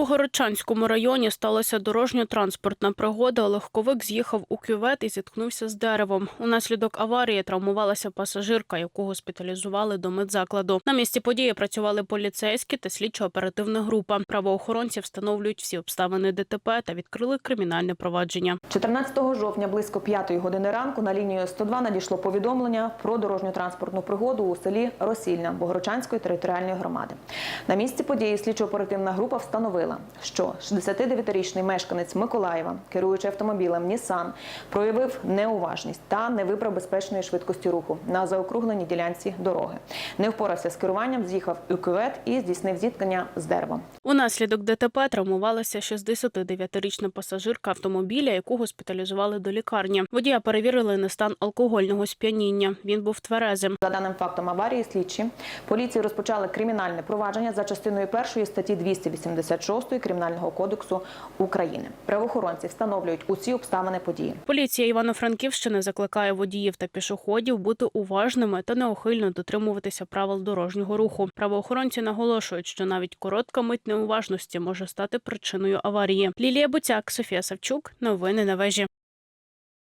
Богородчанському районі сталася дорожньо-транспортна пригода. Легковик з'їхав у кювет і зіткнувся з деревом. Унаслідок аварії травмувалася пасажирка, яку госпіталізували до медзакладу. На місці події працювали поліцейські та слідчо-оперативна група. Правоохоронці встановлюють всі обставини ДТП та відкрили кримінальне провадження. 14 жовтня близько 5 години ранку на лінію 102 надійшло повідомлення про дорожньо-транспортну пригоду у селі Росільна Богородчанської територіальної громади. На місці події слідчо-оперативна група встановила, що 69-річний мешканець Миколаєва, керуючи автомобілем Нісан, проявив неуважність та не вибрав безпечної швидкості руху на заокругленій ділянці дороги. Не впорався з керуванням, з'їхав у кювет і здійснив зіткнення з деревом. Унаслідок ДТП травмувалася 69-річна пасажирка автомобіля, яку госпіталізували до лікарні. Водія перевірили на стан алкогольного сп'яніння. Він був тверезим. За даним фактом аварії, слідчі поліції розпочали кримінальне провадження за частиною першої статті 286 Кримінального кодексу України. Правоохоронці встановлюють усі обставини події. Поліція Івано-Франківщини закликає водіїв та пішоходів бути уважними та неохильно дотримуватися правил дорожнього руху. Правоохоронці наголошують, що навіть коротка мить неуважності може стати причиною аварії. Лілія Буцяк, Софія Савчук. Новини на вежі.